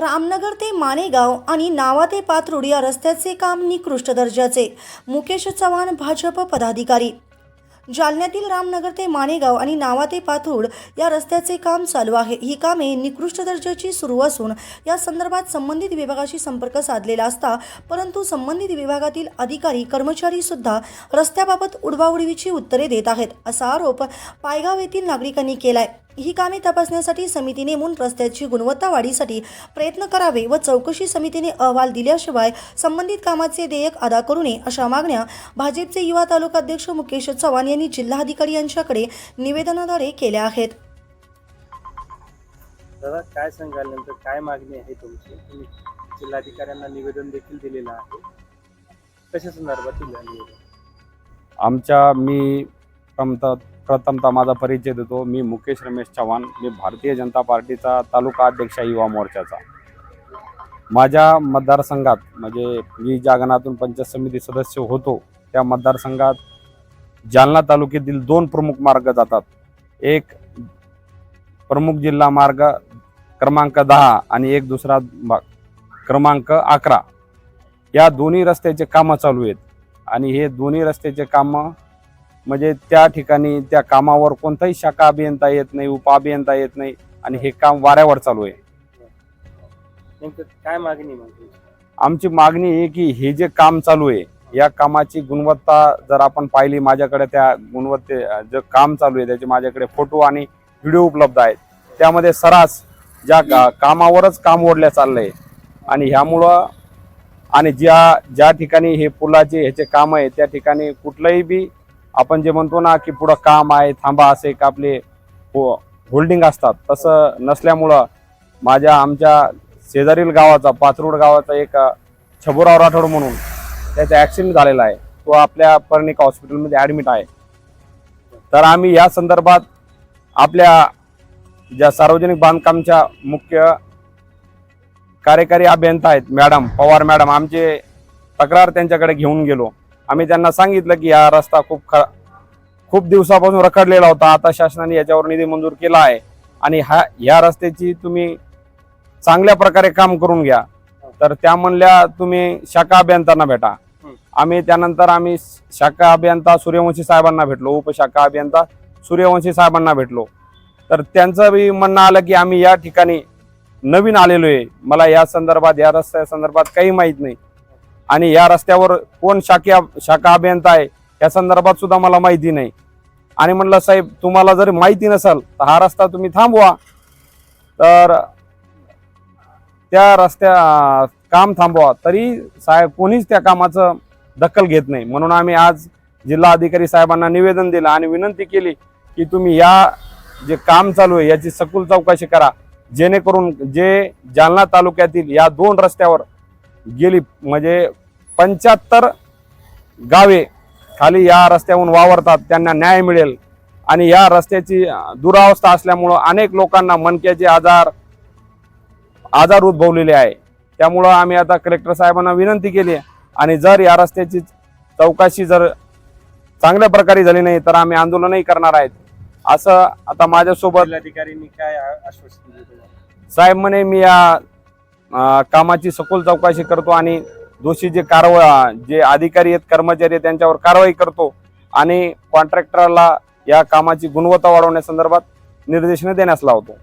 रामनगर ते मानेगाव आणि नावा ते पात्रुड या रस्त्याचे काम निकृष्ट दर्जाचे. मुकेश चव्हाण भाजप पदाधिकारी. जालन्यातील रामनगर ते मानेगाव आणि नावा ते पाथूड या रस्त्याचे काम चालू आहे. ही कामे निकृष्ट दर्जाची सुरू असून या संदर्भात संबंधित विभागाशी संपर्क साधलेला असता परंतु संबंधित विभागातील अधिकारी कर्मचारी सुद्धा रस्त्याबाबत उडवाउडवीची उत्तरे देत आहेत असा आरोप पायगाव येथील नागरिकांनी केलाय. ही कामे तपासण्यासाठी समिती नेमून रस्त्याची गुणवत्ता वाढीसाठी प्रयत्न करावे व चौकशी समितीने अहवाल दिल्याशिवाय संबंधित कामाचे देयक अदा करू नये अशा मागण्या भाजपचे युवा तालुका अध्यक्ष मुकेश चव्हाण यांनी जिल्हाधिकारी यांच्याकडे निवेदनाद्वारे केल्या आहेत. दादा काय सांगाल काय मागणी आहे तुमची? तुम्ही जिल्हाधिकाऱ्यांना निवेदन देखील दिलेलं आहे. कशा संदर्भात दिलं निवेदन आमच्या मी प्रथमतः माझा परिचय देतो. मी मुकेश रमेश चव्हाण. मी भारतीय जनता पार्टीचा तालुका अध्यक्ष युवा मोर्चाचा. माझ्या मतदारसंघात म्हणजे मी ज्या गणातून पंचायत समिती सदस्य होतो त्या मतदारसंघात जालना तालुक्यातील दोन प्रमुख मार्ग जातात. एक प्रमुख जिल्हा मार्ग क्रमांक दहा आणि एक दुसरा क्रमांक अकरा. या दोन्ही रस्त्याचे कामं चालू आहेत. आणि हे दोन्ही रस्त्याचे कामं म्हणजे त्या ठिकाणी त्या कामावर कोणताही शाखा अभियंता येत नाही उप अभियंता येत नाही आणि हे काम वाऱ्यावर चालू आहे. नेमकं काय मागणी आमची मागणी आहे की हे जे काम चालू आहे या कामाची गुणवत्ता जर आपण पाहिली माझ्याकडे त्या गुणवत्ते जे काम चालू आहे त्याचे माझ्याकडे फोटो आणि व्हिडिओ उपलब्ध आहेत. त्यामध्ये सरास ज्या का- कामावरच काम ओढल्या चाललंय आणि ह्यामुळं आणि ज्या ज्या ठिकाणी हे पुलाचे ह्याचे काम आहे त्या ठिकाणी कुठलंही बी आपण जे म्हणतो ना की पुढं काम आहे थांबा असे एक आपले हो होल्डिंग असतात. तसं नसल्यामुळं माझ्या आमच्या शेजारील गावाचा पाथरूड गावाचा एक छबुराव राठोड म्हणून त्याचा ॲक्सिडेंट झालेला आहे. तो आपल्या पर्णिका हॉस्पिटलमध्ये ॲडमिट आहे. तर आम्ही या संदर्भात आपल्या ज्या सार्वजनिक बांधकामच्या मुख्य कार्यकारी अभियंता आहेत मॅडम पवार मॅडम आमचे तक्रार त्यांच्याकडे घेऊन गेलो. आम्ही त्यांना सांगितलं की हा रस्ता खूप ख खूप दिवसापासून रखडलेला होता. आता शासनाने याच्यावर निधी मंजूर केला आहे. आणि हा ह्या रस्त्याची तुम्ही चांगल्या प्रकारे काम करून घ्या. तर त्या म्हणल्या तुम्ही शाखा अभियंत्यांना भेटा. आम्ही त्यानंतर आम्ही शाखा अभियंता सूर्यवंशी साहेबांना भेटलो. उपशाखा अभियंता सूर्यवंशी साहेबांना भेटलो. तर त्यांचं बी म्हणणं आलं की आम्ही या ठिकाणी नवीन आलेलो आहे. मला या संदर्भात या रस्त्या संदर्भात काही माहीत नाही. आणि या रस्त्यावर कोण शाखी शाखा अभियंता आहे या संदर्भात सुद्धा मला माहिती नाही. आणि म्हणलं साहेब तुम्हाला जर माहिती नसेल तर हा रस्ता तुम्ही थांबवा. तर त्या रस्त्या काम थांबवा. तरी साहेब कोणीच त्या कामाचं दखल घेत नाही. म्हणून आम्ही आज जिल्हा अधिकारी साहेबांना निवेदन दिलं आणि विनंती केली की तुम्ही या जे काम चालू आहे याची सखोल चौकशी करा. जेणेकरून जे जालना तालुक्यातील या दोन रस्त्यावर गेली म्हणजे पंच्याहत्तर गावे खाली या रस्त्यावरून वावरतात त्यांना न्याय मिळेल. आणि या रस्त्याची दुरावस्था असल्यामुळं अनेक लोकांना मणक्याचे आजार आजार उद्भवलेले आहे. त्यामुळं आम्ही आता कलेक्टर साहेबांना विनंती केली आणि जर या रस्त्याची चौकशी जर चांगल्या प्रकारे झाली नाही तर आम्ही आंदोलनही करणार आहेत. असं आता माझ्यासोबत जिल्हाधिकाऱ्यांनी काय आश्वासन साहेब म्हणे मी या कामाची सखोल चौकशी करतो आणि दोषी जे कारवा जे अधिकारी आहेत कर्मचारी आहेत त्यांच्यावर कारवाई करतो आणि कॉन्ट्रॅक्टरला या कामाची गुणवत्ता वाढवण्यासंदर्भात निर्देशने देण्यास लावतो.